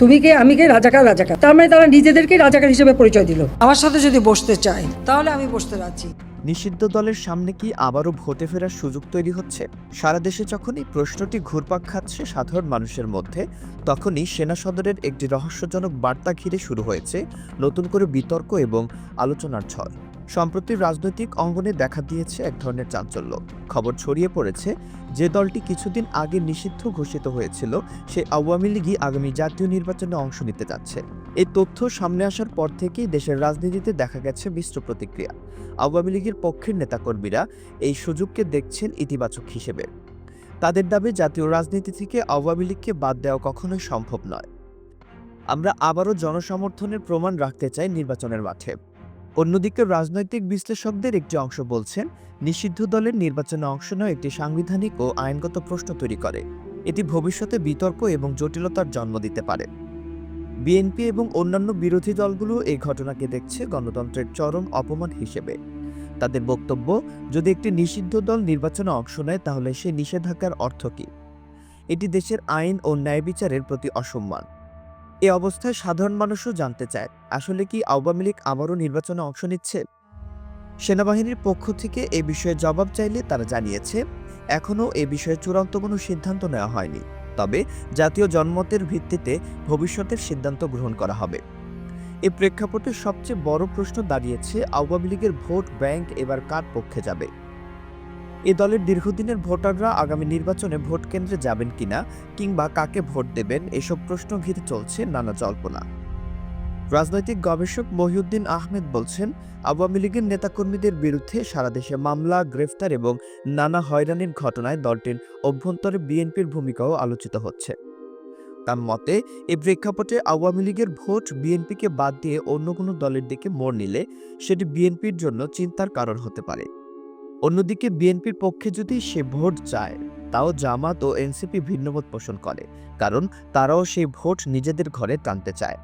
তুমি কে আমি কে রাজাকার রাজাকার। তার মানে তারা নিজেদেরকে রাজাকার হিসেবে পরিচয় দিল। আমার সাথে যদি বসতে চায় তাহলে আমি বসতে রাজি। নিষিদ্ধ দলের সামনে কি আবারও ভোটে ফেরার সুযোগ তৈরি হচ্ছে? সারা দেশে যখন এই প্রশ্নটি ঘুরপাক খাচ্ছে সাধারণ মানুষের মধ্যে তখনই সেনা সদরের একটি রহস্যজনক বার্তা ঘিরে শুরু হয়েছে নতুন করে বিতর্ক এবং আলোচনার ঝড় সম্প্রতি রাজনৈতিক অঙ্গনে দেখা দিয়েছে এক ধরনের চাঞ্চল্য। খবর ছড়িয়ে পড়েছে যে দলটি কিছুদিন আগে নিষিদ্ধ ঘোষিত হয়েছিল সেই আওয়ামী লীগই আগামী জাতীয় নির্বাচনে অংশ নিতে যাচ্ছে। এই তথ্য সামনে আসার পর থেকেই দেশের রাজনীতিতে দেখা গেছে মিশ্র প্রতিক্রিয়া। আওয়ামী লীগের পক্ষের নেতাকর্মীরা এই সুযোগকে দেখছেন ইতিবাচক হিসেবে। তাদের দাবি, জাতীয় রাজনীতি থেকে আওয়ামী লীগকে বাদ দেওয়া কখনোই সম্ভব নয়। আমরা আবারও জনসমর্থনের প্রমাণ রাখতে চাই নির্বাচনের মাঠে। অন্যদিকে রাজনৈতিক বিশ্লেষকদের একটি অংশ বলছেন, নিষিদ্ধ দলের নির্বাচনে অংশ নেওয়া একটি সাংবিধানিক ও আইনগত প্রশ্ন তৈরি করে। এটি ভবিষ্যতে বিতর্ক এবং জটিলতার জন্ম দিতে পারে। বিএনপি এবং অন্যান্য বিরোধী দলগুলো এই ঘটনাকে দেখছে গণতন্ত্রের চরম অপমান হিসেবে। তাদের বক্তব্য, যদি একটি নিষিদ্ধ দল নির্বাচনে অংশ নেয়, তাহলে সে নিষেধাজ্ঞার অর্থ কী? এটি দেশের আইন ও ন্যায় বিচারের প্রতি অসম্মান। এ অবস্থায় সাধারণ মানুষও জানতে চায়, আসলে কি আওয়ামী লীগ আবারও নির্বাচনে অংশ নিচ্ছে? সেনাবাহিনীর পক্ষ থেকে এ বিষয়ে জবাব চাইলে তারা জানিয়েছে, এখনও এ বিষয়ে চূড়ান্ত কোনো সিদ্ধান্ত নেওয়া হয়নি। তবে জাতীয় জনমতের ভিত্তিতে ভবিষ্যতের সিদ্ধান্ত গ্রহণ করা হবে। এ প্রেক্ষাপটে সবচেয়ে বড় প্রশ্ন দাঁড়িয়েছে, আওয়ামী লীগের ভোট ব্যাংক এবার কার পক্ষে যাবে? এ দলের দীর্ঘদিনের ভোটাররা আগামী নির্বাচনে ভোট কেন্দ্রে যাবেন কিনা কিংবা কাকে ভোট দেবেন, এসব প্রশ্ন ঘিরে চলছে নানা জল্পনা। রাজনৈতিক গবেষক মহিউদ্দিন আহমেদ বলছেন, আওয়ামী লীগের নেতাকর্মীদের বিরুদ্ধে সারা দেশে মামলা, গ্রেফতার এবং নানা হয়রানির ঘটনায় দলটির অভ্যন্তরে বিএনপির ভূমিকাও আলোচিত হচ্ছে। তার মতে এই প্রেক্ষাপটে আওয়ামী লীগের ভোট বিএনপিকে বাদ দিয়ে অন্য কোনো দলের দিকে মোড় নিলে সেটি বিএনপির জন্য চিন্তার কারণ হতে পারে। অন্যদিকে বিএনপির পক্ষে যদি সে ভোট চায়, তাও জামাত ও এনসিপি ভিন্নমত পোষণ করে, কারণ তারাও সেই ভোট নিজেদের ঘরে টানতে চায়।